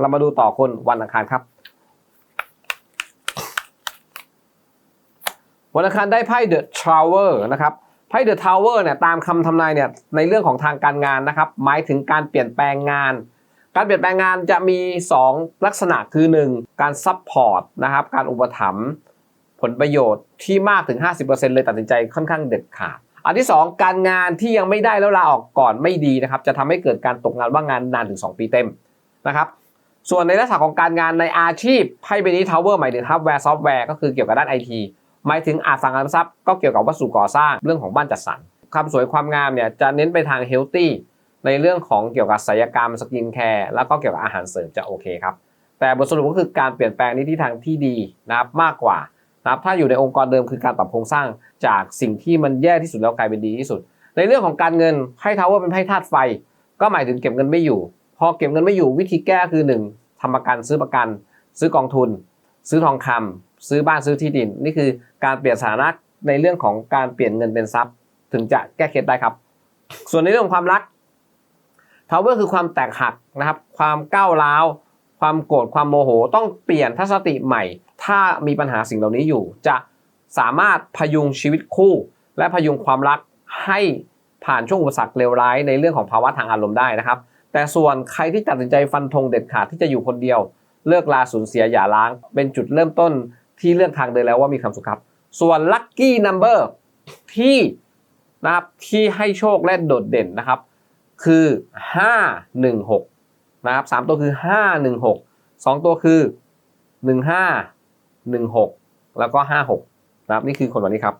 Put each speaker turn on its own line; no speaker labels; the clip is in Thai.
เรามาดูต่อคนวันอังคารครับ วันอังคารได้ไพ่ The Tower นะครับไพ่ The Tower เนี่ยตามคำทำนายเนี่ยในเรื่องของทางการงานนะครับ หมายถึงการเปลี่ยนแปลงงาน การเปลี่ยนแปลงงานจะมี 2 ลักษณะคือ 1 การซัพพอร์ตนะครับการอุปถัมภ์ผลประโยชน์ที่มากถึง 50%เลยตัดสินใจค่อนข้างเด็ดขาดอันที่ 2 การงานที่ยังไม่ได้แล้วลาออกก่อนไม่ดีนะครับ จะทำให้เกิดการตกงานว่างงานนานถึง 2 ปีเต็มนะครับ ส่วนในลักษณะของการงานในอาชีพไพ่ใบนี้ทาวเวอร์หมายถึงฮาร์ดแวร์ซอฟต์แวร์ก็คือเกี่ยวกับด้านไอทีหมายถึงอสังหาริมทรัพย์ก็เกี่ยวกับวัสดุก่อสร้างเรื่องของบ้านจัดสรรความสวยความงามเนี่ยจะเน้นไปทางเฮลตี้ในเรื่องของเกี่ยวกับศัลยกรรมสกินแคร์แล้วก็เกี่ยวกับอาหารเสริมจะโอเคครับ แต่บทสรุปก็คือการเปลี่ยนแปลงในทิศทางที่ดีนะครับมากกว่านะครับถ้าอยู่ในองค์กรเดิมคือการปรับโครงสร้างจากสิ่งที่มันแย่ที่สุดแล้วกลายเป็นดีที่สุด ในเรื่องของการเงินไพ่ทาวเวอร์เป็นไพ่ธาตุไฟ ก็หมายถึงเก็บเงินไม่อยู่ อเก็บเงินไม่อยู่วิธีแก้คือหนึ่งทำประกันซื้อประกัน ซื้อกองทุน ซื้อทองคำซื้อบ้านซื้อที่ดิน นี่คือการเปลี่ยนสถานะในเรื่องของการเปลี่ยนเงินเป็นทรัพย์ ถึงจะแก้เคล็ดได้ครับ ส่วนในเรื่องของความรักทาวเวอร์คือความแตกหักนะครับ ความก้าวร้าว ความโกรธความโมโห ต้องเปลี่ยนทัศนคติใหม่ ถ้ามีปัญหาสิ่งเหล่านี้อยู่ จะสามารถพยุงชีวิตคู่ และพยุงความรักให้ผ่านช่วงอุปสรรคเลวร้ายในเรื่องของภาวะทางอารมณ์ได้นะครับ แต่ส่วนใครที่ตัดสินใจฟันธงเด็ดขาดที่จะอยู่คนเดียว เลิกลาสูญเสียอย่าล้าง เป็นจุดเริ่มต้นที่เลือกทางเดินแล้วว่ามีความสุขครับ ส่วนลัคกี้นัมเบอร์ที่นะครับที่ให้โชคและโดดเด่นนะครับ คือ 516 นะครับ 3 ตัวคือ 516 2 ตัวคือ 15 16 แล้วก็ 56 นะครับ นี่คือคนวันนี้ครับ